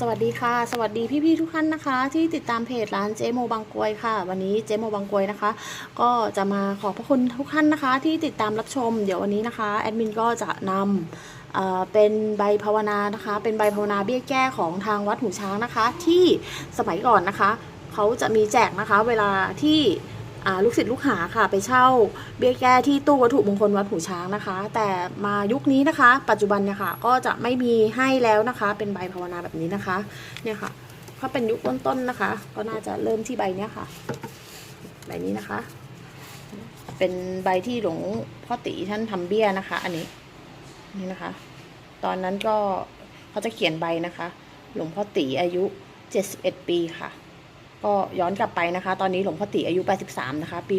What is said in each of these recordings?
สวัสดีค่ะ สวัสดีพี่ๆทุกท่านนะคะ ที่ติดตามเพจร้านเจโมบางกวยค่ะ วันนี้เจโมบางกวยนะคะ ก็จะมาขอบพระคุณทุกท่านนะคะ ที่ติดตามรับชมเดี๋ยววันนี้นะคะแอดมินก็จะนำเป็นใบภาวนานะคะ เป็นใบภาวนาเบี้ยแก้ของทางวัดหูช้างนะคะ ที่สมัยก่อนนะคะ เขาจะมีแจกนะคะ เวลาที่ ลูกศิษย์ลูกหาค่ะ ไปเช่าเบี้ยแก้ที่ตู้วัตถุมงคลวัดหูช้างนะคะ แต่มายุคนี้นะคะ ปัจจุบันเนี่ยค่ะก็จะไม่มีให้แล้วนะคะ เป็นใบภาวนาแบบนี้นะคะเนี่ยค่ะถ้าเป็นยุคต้นๆนะคะ ก็น่าจะเริ่มที่ใบเนี้ยค่ะ ใบนี้นะคะ เป็นใบที่หลวงพ่อตีท่านทำเบี้ยนะคะ อันนี้นี่นะคะ ตอนนั้นก็เขาจะเขียนใบนะคะ หลวงพ่อตีอายุ 71 ปีค่ะ ก็ย้อนกลับไปนะคะ ตอนนี้หลวงพ่อตีอายุ 83 นะคะ ปี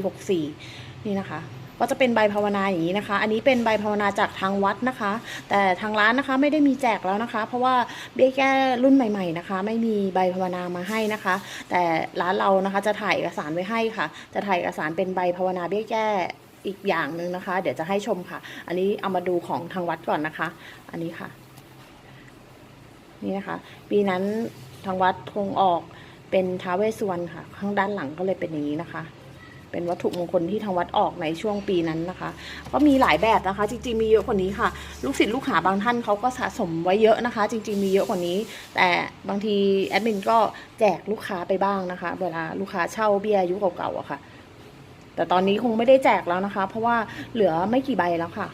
64 นี่นะคะ ก็จะเป็นใบภาวนาอย่างนี้นะคะ อันนี้เป็นใบภาวนาจากทางวัดนะคะ แต่ทางร้านนะคะไม่ได้มีแจกแล้วนะคะ เพราะว่าเบี้ยแก้รุ่นใหม่ ๆนะคะ ไม่มีใบภาวนามาให้นะคะ แต่ร้านเรานะคะจะถ่ายเอกสารไว้ให้ค่ะ จะถ่ายเอกสารเป็นใบภาวนาเบี้ยแก้อีกอย่างหนึ่งนะคะ เดี๋ยวจะให้ชมค่ะ อันนี้เอามาดูของทางวัดก่อนนะคะ อันนี้ค่ะ นี่นะคะ ปีนั้นทางวัดคงออก เป็นท้าเวสุวรรณค่ะ ข้างด้านหลังก็เลยเป็นอย่างนี้นะคะ เป็นวัตถุมงคลที่ทางวัดออกในช่วงปีนั้นนะคะ ก็มีหลายแบบนะคะ จริงๆมีเยอะกว่านี้ค่ะ ลูกศิษย์ลูกหาบางท่านเขาก็สะสมไว้เยอะนะคะ จริง ๆมีเยอะกว่านี้ แต่บางทีแอดมินก็แจกลูกค้าไปบ้างนะคะ เวลาลูกค้าเช่าเบี้ยอายุเก่าๆอะค่ะ แต่ตอนนี้คงไม่ได้แจกแล้วนะคะ เพราะว่าเหลือไม่กี่ใบแล้วค่ะ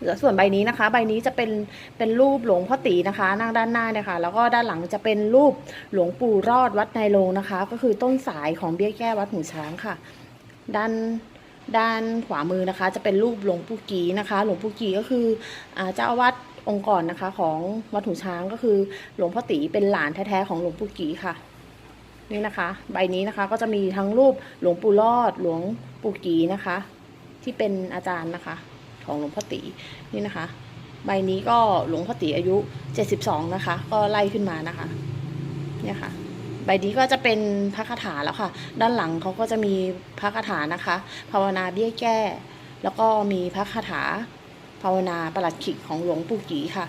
เหลือส่วนใบนี้นะคะ ใบนี้จะเป็นเป็นรูปหลวงพ่อตีนะคะนั่งด้านหน้าเนี่ยค่ะแล้วก็ด้านหลังจะเป็นรูปหลวงปู่รอดวัดในโรงนะคะ ก็คือต้นสายของเบี้ยแก้วัดหูช้างค่ะ ด้านด้านขวามือนะคะ จะเป็นรูปหลวงปู่กีนะคะ หลวงปู่กีก็คือเจ้าอาวาสองค์ก่อนนะคะของวัดหูช้างก็คือหลวงพ่อตีเป็นหลานแท้ๆของหลวงปู่กีค่ะนี่นะคะ ใบนี้นะคะก็จะมีทั้งรูปหลวงปู่รอดหลวงปู่กีนะคะ ที่เป็นอาจารย์นะคะ ของหลวงพ่อตีนี่นะคะ ใบนี้ก็หลวงพ่อตีอายุ 72 นะคะ ก็ไล่ขึ้นมานะคะเนี่ยค่ะใบนี้ก็จะเป็นพระคาถาแล้วค่ะ ด้านหลังเขาก็จะมีพระคาถานะคะ ภาวนาเบี้ยแก้ แล้วก็มีพระคาถา ภาวนาประหลัดขิกของหลวงปู่กีค่ะ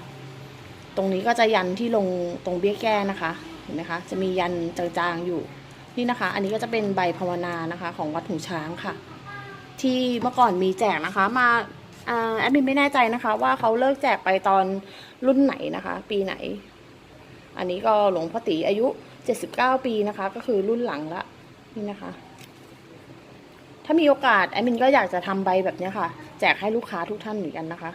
ตรงนี้ก็จะยันที่ลงตรงเบี้ยแก้นะคะเห็นไหมคะจะมียันจางๆอยู่นี่นะคะ อันนี้ก็จะเป็นใบภาวนานะคะ ของวัดหูช้างค่ะ ที่เมื่อก่อนมีแจกนะคะ มาอ่า แอดมินไม่แน่ใจนะคะ ว่าเขาเลิกแจกไปตอนรุ่นไหนนะคะ ปีไหน อันนี้ก็หลวงพ่อตีอายุ 79 ปีนะคะ ก็คือรุ่นหลังละนี่นะคะ ถ้ามีโอกาสแอดมินก็อยากจะทำใบแบบนี้ค่ะ แจกให้ลูกค้าทุกท่านเหมือนกันนะคะ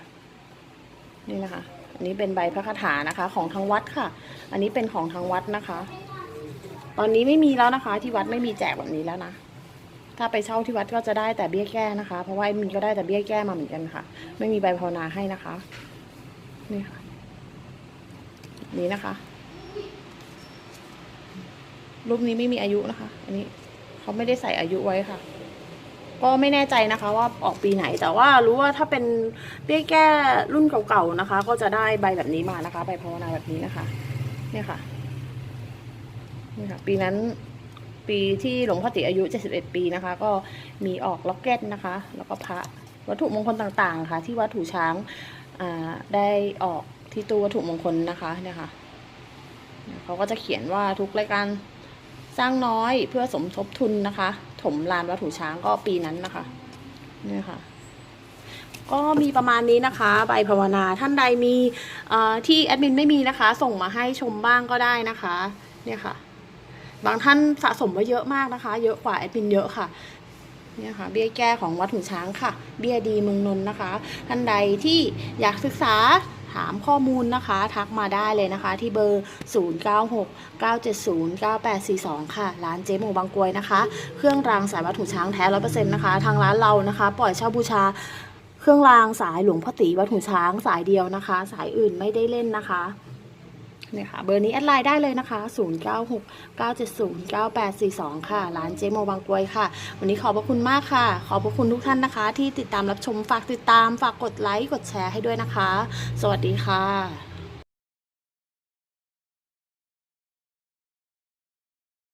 นี่นะคะ อันนี้เป็นใบพระคาถานะคะ ของทางวัดค่ะ อันนี้เป็นของทางวัดนะคะ ตอนนี้ไม่มีแล้วนะคะ ที่วัดไม่มีแจกแบบนี้แล้วนะ ถ้าไปเช่าที่วัดก็จะได้แต่เบี้ยแก้นะคะ เพราะว่ามินก็ได้แต่เบี้ยแก้มาเหมือนกันค่ะ ไม่มีใบภาวนาให้นะคะ นี่ค่ะ นี่นะคะ รูปนี้ไม่มีอายุนะคะ อันนี้เขาไม่ได้ใส่อายุไว้ค่ะ ก็ไม่แน่ใจนะคะว่าออกปีไหน แต่ว่ารู้ว่าถ้าเป็นเบี้ยแก้รุ่นเก่าๆนะคะ ก็จะได้ใบแบบนี้มานะคะ ใบภาวนาแบบนี้นะคะ เนี่ยค่ะ นี่ค่ะ ปีนั้น ปีที่หลวงพ่อติอายุ 71 ปีนะคะ ก็มีออกล็อกเก็ตนะคะ แล้วก็พระวัตถุมงคลต่างๆ ค่ะ ที่วัดถูช้างได้ออกที่ตู้วัตถุมงคลนะคะเนี่ยค่ะเขาก็จะเขียนว่าทุกรายการสร้างน้อยเพื่อสมทบทุนนะคะ ถมลานวัตถุช้างก็ปีนั้นนะคะเนี่ยค่ะก็มีประมาณนี้นะคะ ใบภาวนาท่านใดมีที่แอดมินไม่มีนะคะ ส่งมาให้ชมบ้างก็ได้นะคะ เนี่ยค่ะ บางท่านสะสมไว้เยอะมากนะคะ เยอะกว่าแอดมินเยอะค่ะเนี่ยค่ะเบี้ยแก้ของวัดหูช้างค่ะ เบี้ยดีเมืองนนท์นะคะ ท่านใดที่อยากศึกษาถามข้อมูลนะคะ ทักมาได้เลยนะคะ ที่เบอร์ 0969709842 ค่ะ ร้านเจ๊โมบางกวยนะคะ เครื่องรางสายวัตถุช้างแท้ร้อเปอร์เซ็นต์นะคะ ทางร้านเรานะคะ ปล่อยเช่าบูชา เครื่องรางสายหลวงพ่อตีวัดหูช้างสายเดียวนะคะ สายอื่นไม่ได้เล่นนะคะ เนี่ยค่ะเบอร์นี้แอดไลน์ได้เลยนะคะ 0969709842 ค่ะ ร้านเจโมบางกวยค่ะ วันนี้ขอบพระคุณมากค่ะ ขอบพระคุณทุกท่านนะคะ ที่ติดตามรับชมฝากติดตาม ฝากกดไลค์กดแชร์ให้ด้วยนะคะ สวัสดีค่ะ